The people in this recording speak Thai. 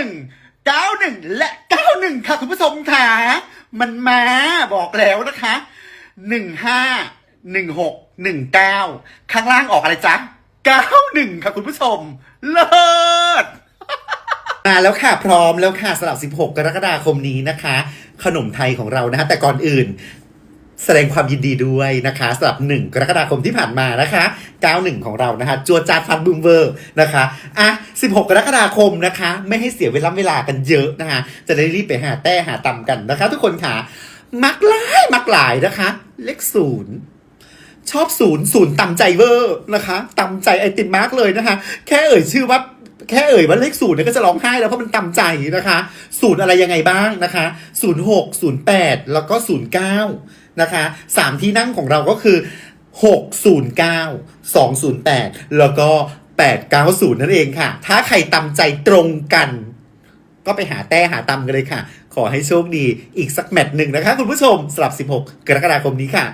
91 และ 91 ค่ะ คุณผู้ชมค่ะ มันมาบอกแล้วนะคะ 15 16 19 ข้างล่างออกอะไรจ๊ะ 91 ค่ะคุณผู้ชม เลิศมาแล้วค่ะ พร้อมแล้วค่ะสำหรับ 16 กรกฎาคมนี้นะคะ ขนมไทยของเรานะคะแต่ก่อนอื่น แสดงความยินดีด้วยนะคะสำหรับ 1 กรกฎาคมที่ผ่านมานะคะ 91 ของเรานะคะจัวจาฟันบูมเวอร์นะคะอะ 16 กรกฎาคมนะคะ ไม่ให้เสียเวลาเวลากันเยอะนะคะ จะได้รีบไปหาแต้หาตำกันนะคะ ทุกคนค่ะ มักหลายมักหลายนะคะ เลขศูนย์ชอบศูนย์ศูนย์ตำใจเวอร์นะคะตำใจไอติมมากเลยนะคะ แค่เอ่ยชื่อว่า แค่เอ่ยว่าเลขศูนย์เนี่ยก็จะร้องไห้แล้วเพราะมันตำใจนะคะศูนย์อะไรยังไงบ้างนะคะศูนย์หกศูนย์แปดแล้วก็ศูนย์เก้านะคะสามที่นั่งของเราก็คือหกศูนย์เก้าสองศูนย์แปดแล้วก็แปดเก้าศูนย์นั่นเองค่ะ ถ้าใครตำใจตรงกัน ก็ไปหาแต้หาตำกันเลยค่ะ ขอให้โชคดีอีกสักแมตช์หนึ่งนะคะ คุณผู้ชมสำหรับ 16 กรกฎาคมนี้ค่ะ